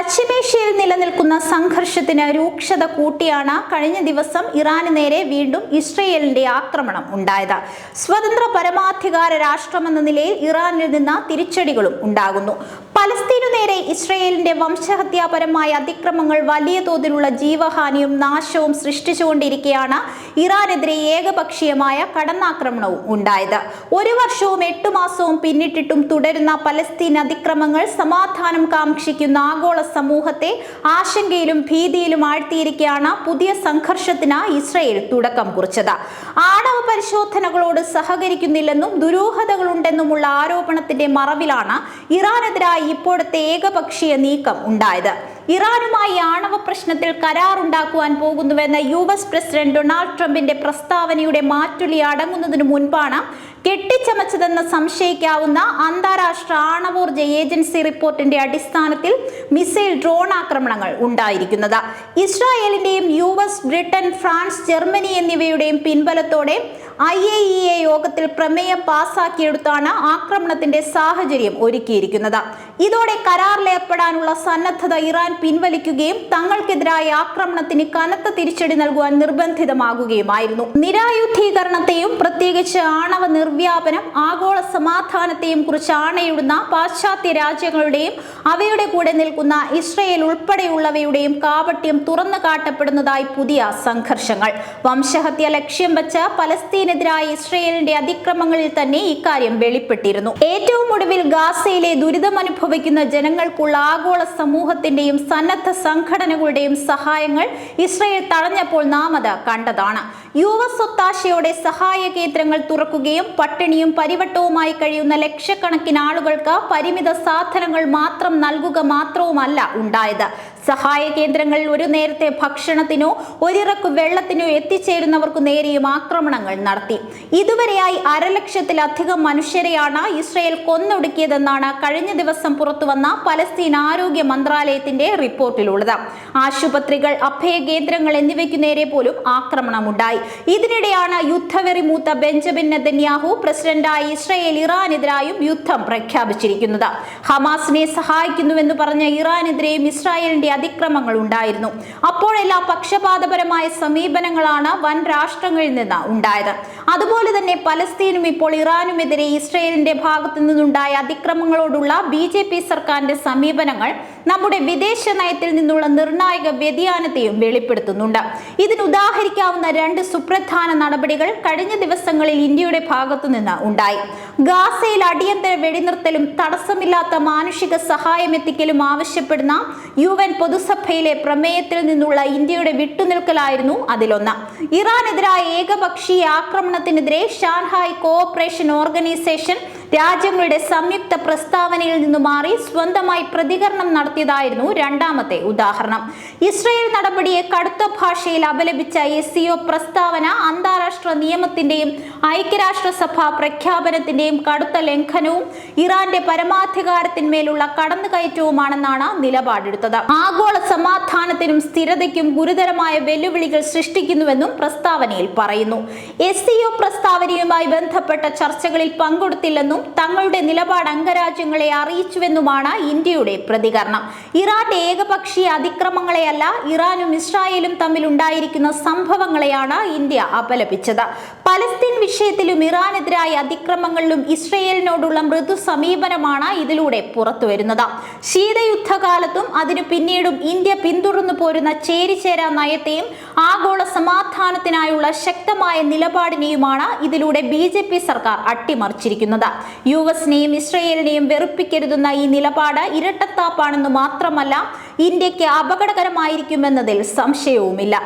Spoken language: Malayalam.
പശ്ചിമേഷ്യയിൽ നിലനിൽക്കുന്ന സംഘർഷത്തിന് രൂക്ഷത കൂട്ടിയാണ് കഴിഞ്ഞ ദിവസം ഇറാന് നേരെ വീണ്ടും ഇസ്രയേലിന്റെ ആക്രമണം ഉണ്ടായത്. സ്വതന്ത്ര പരമാധികാര രാഷ്ട്രമെന്ന നിലയിൽ ഇറാനിൽ നിന്ന് തിരിച്ചടികളും ഉണ്ടാകുന്നു. പലസ്തീനു നേരെ ഇസ്രയേലിന്റെ വംശഹത്യാപരമായ അതിക്രമങ്ങൾ വലിയ തോതിലുള്ള ജീവഹാനിയും നാശവും സൃഷ്ടിച്ചുകൊണ്ടിരിക്കെയാണ് ഇറാനെതിരെ ഏകപക്ഷീയമായ കടന്നാക്രമണവും ഉണ്ടായത്. ഒരു വർഷവും എട്ടു മാസവും പിന്നിട്ടിട്ടും തുടരുന്ന പലസ്തീൻ അതിക്രമങ്ങൾ സമാധാനം കാക്ഷിക്കുന്ന ആഗോള സമൂഹത്തെ ആശങ്കയിലും ഭീതിയിലും ആഴ്ത്തിയിരിക്കെയാണ് പുതിയ സംഘർഷത്തിന് ഇസ്രയേൽ തുടക്കം കുറിച്ചത്. ആണവ പരിശോധനകളോട് സഹകരിക്കുന്നില്ലെന്നും ദുരൂഹതകളുണ്ടെന്നുമുള്ള ആരോപണത്തിന്റെ മറവിലാണ് ഇറാനെതിരായി ഇപ്പോഴത്തെ ഏകപക്ഷീയ നീക്കം ഉണ്ടായത്. ഇറാനുമായി ആണവ പ്രശ്നത്തിൽ കരാറുണ്ടാക്കുവാൻ പോകുന്നുവെന്ന യു എസ് പ്രസിഡന്റ് ഡൊണാൾഡ് ട്രംപിന്റെ പ്രസ്താവനയുടെ മാറ്റുലി അടങ്ങുന്നതിനു മുൻപാണ് കെട്ടിച്ചമച്ചതെന്ന് സംശയിക്കാവുന്ന അന്താരാഷ്ട്ര ആണവോർജ ഏജൻസി റിപ്പോർട്ടിന്റെ അടിസ്ഥാനത്തിൽ മിസൈൽ ഡ്രോൺ ആക്രമണങ്ങൾ ഉണ്ടായിരിക്കുന്നത്. ഇസ്രായേലിന്റെയും U S Britain France Germany എന്നിവയുടെയും പിൻബലത്തോടെ ഐ എ ഇ എ യോഗത്തിൽ പ്രമേയം പാസാക്കിയെടുത്താണ് ആക്രമണത്തിന്റെ സാഹചര്യം ഒരുക്കിയിരിക്കുന്നത്. ഇതോടെ കരാറിലേർപ്പെടാനുള്ള സന്നദ്ധത ഇറാൻ പിൻവലിക്കുകയും തങ്ങൾക്കെതിരായ ആക്രമണത്തിന് കനത്ത തിരിച്ചടി നൽകുവാൻ നിർബന്ധിതമാകുകയുമായിരുന്നു. നിരായുധീകരണത്തെയും പ്രത്യേകിച്ച് ആണവ നിർവ്യാപനം ആഗോള സമാധാനത്തെയും കുറിച്ച് ആണയിടുന്ന പാശ്ചാത്യ രാജ്യങ്ങളുടെയും അവയുടെ കൂടെ നിൽക്കുന്ന ഇസ്രയേൽ ഉൾപ്പെടെയുള്ളവയുടെയും കാപട്യം തുറന്നു കാട്ടപ്പെടുന്നതായി പുതിയ സംഘർഷങ്ങൾ. വംശഹത്യ ലക്ഷ്യം വെച്ച് പലസ്തീനെതിരായ ഇസ്രയേലിന്റെ അതിക്രമങ്ങളിൽ തന്നെ ഇക്കാര്യം വെളിപ്പെട്ടിരുന്നു. ഏറ്റവും ഒടുവിൽ ഗാസയിലെ ദുരിതമനുഭവിക്കുന്ന ജനങ്ങൾക്കുള്ള ആഗോള സമൂഹത്തിന്റെയും സന്നദ്ധ സംഘടനകളുടെയും സഹായങ്ങൾ ഇസ്രയേൽ തടഞ്ഞപ്പോൾ നാം അത് കണ്ടതാണ്. യു എസ് ഒത്താശയോടെ സഹായ കേന്ദ്രങ്ങൾ തുറക്കുകയും പട്ടിണിയും പരിവട്ടവുമായി കഴിയുന്ന ലക്ഷക്കണക്കിന് ആളുകൾക്ക് പരിമിത സാധനങ്ങൾ മാത്രം നൽകുക മാത്രവുമല്ല ഉണ്ടായത്. സഹായ കേന്ദ്രങ്ങളിൽ ഒരു നേരത്തെ ഭക്ഷണത്തിനോ ഒരിറക്ക് വെള്ളത്തിനോ എത്തിച്ചേരുന്നവർക്കു നേരെയും ആക്രമണങ്ങൾ നടത്തി. ഇതുവരെയായി അരലക്ഷത്തിലധികം മനുഷ്യരെയാണ് ഇസ്രയേൽ കൊന്നൊടുക്കിയതെന്നാണ് കഴിഞ്ഞ ദിവസം പുറത്തുവന്ന പലസ്തീൻ ആരോഗ്യ മന്ത്രാലയത്തിന്റെ റിപ്പോർട്ടിലുള്ളത്. ആശുപത്രികൾ അഭയ കേന്ദ്രങ്ങൾ എന്നിവയ്ക്കു നേരെ പോലും ആക്രമണമുണ്ടായി. ഇതിനിടെയാണ് യുദ്ധവെറി മൂത്ത ബെഞ്ചമിൻ നെതന്യാഹു പ്രസിഡന്റായി ഇസ്രയേൽ ഇറാനെതിരായും യുദ്ധം പ്രഖ്യാപിച്ചിരിക്കുന്നത്. ഹമാസിനെ സഹായിക്കുന്നുവെന്ന് പറഞ്ഞ ഇറാനെതിരെയും ഇസ്രായേലിന്റെ അതിക്രമങ്ങൾ ഉണ്ടായിരുന്നു. അപ്പോഴെല്ലാം പക്ഷപാതപരമായ സമീപനങ്ങളാണ് വൻ രാഷ്ട്രങ്ങളിൽ നിന്ന് ഉണ്ടായത്. അതുപോലെ തന്നെ പലസ്തീനും ഇപ്പോൾ ഇറാനുമെതിരെ ഇസ്രയേലിന്റെ ഭാഗത്തു നിന്നുണ്ടായ അതിക്രമങ്ങളോടുള്ള ബി ജെ പി സർക്കാരിന്റെ സമീപനങ്ങൾ നമ്മുടെ വിദേശ നയത്തിൽ നിന്നുള്ള നിർണായക വ്യതിയാനത്തെയും വെളിപ്പെടുത്തുന്നുണ്ട്. ഇതിന് ഉദാഹരിക്കാവുന്ന രണ്ട് സുപ്രധാന നടപടികൾ കഴിഞ്ഞ ദിവസങ്ങളിൽ ഇന്ത്യയുടെ ഭാഗത്തു നിന്ന് ഉണ്ടായി. ഗാസയിൽ അടിയന്തര വെടിനിർത്തലും തടസ്സമില്ലാത്ത മാനുഷിക സഹായം എത്തിക്കലും ആവശ്യപ്പെടുന്ന യു എൻ പൊതുസഭയിലെ പ്രമേയത്തിൽ നിന്നുള്ള ഇന്ത്യയുടെ വിട്ടുനിൽക്കലായിരുന്നു അതിലൊന്ന്. ഇറാനെതിരായ ഏകപക്ഷീയ ആക്രമണത്തിനെതിരെ ഷാൻഹായ് കോഓപ്പറേഷൻ ഓർഗനൈസേഷൻ രാജ്യങ്ങളുടെ സംയുക്ത പ്രസ്താവനയിൽ നിന്ന് മാറി സ്വന്തമായി പ്രതികരണം നടത്തിയതായിരുന്നു രണ്ടാമത്തെ ഉദാഹരണം. ഇസ്രയേൽ നടപടിയെ കടുത്ത ഭാഷയിൽ അപലപിച്ച എസ് പ്രസ്താവന അന്താരാഷ്ട്ര നിയമത്തിന്റെയും ഐക്യരാഷ്ട്രസഭ പ്രഖ്യാപനത്തിന്റെയും കടുത്ത ലംഘനവും ഇറാന്റെ പരമാധികാരത്തിന്മേലുള്ള കടന്നുകയറ്റവുമാണെന്നാണ് നിലപാടെടുത്തത്. ആഗോള സമാധാനത്തിനും സ്ഥിരതയ്ക്കും ഗുരുതരമായ വെല്ലുവിളികൾ സൃഷ്ടിക്കുന്നുവെന്നും പ്രസ്താവനയിൽ പറയുന്നു. എസ് പ്രസ്താവനയുമായി ബന്ധപ്പെട്ട ചർച്ചകളിൽ പങ്കെടുത്തില്ലെന്നും തങ്ങളുടെ നിലപാട് അംഗരാജ്യങ്ങളെ അറിയിച്ചുവെന്നുമാണ് ഇന്ത്യയുടെ പ്രതികരണം. ഇറാന്റെ ഏകപക്ഷീയ അതിക്രമങ്ങളെയല്ല ഇറാനും ഇസ്രായേലും തമ്മിൽ ഉണ്ടായിരിക്കുന്ന സംഭവങ്ങളെയാണ് ഇന്ത്യ അപലപിച്ചത്. പലസ്തീൻ വിഷയത്തിലും ഇറാനെതിരായ അതിക്രമങ്ങളിലും ഇസ്രയേലിനോടുള്ള മൃദു സമീപനമാണ് ഇതിലൂടെ പുറത്തുവരുന്നത്. ശീതയുദ്ധകാലത്തും അതിനു പിന്നീടും ഇന്ത്യ പിന്തുടർന്നു പോരുന്ന ചേരിചേരാ നയത്തെയും ആഗോള സമാധാനത്തിനായുള്ള ശക്തമായ നിലപാടിനെയുമാണ് ഇതിലൂടെ ബി സർക്കാർ അട്ടിമറിച്ചിരിക്കുന്നത്. യു എസിനെയും ഇസ്രയേലിനെയും വെറുപ്പിക്കരുതെന്ന ഈ നിലപാട് ഇരട്ടത്താപ്പാണെന്ന് മാത്രമല്ല ഇന്ത്യയ്ക്ക് അപകടകരമായിരിക്കുമെന്നതിൽ സംശയവുമില്ല.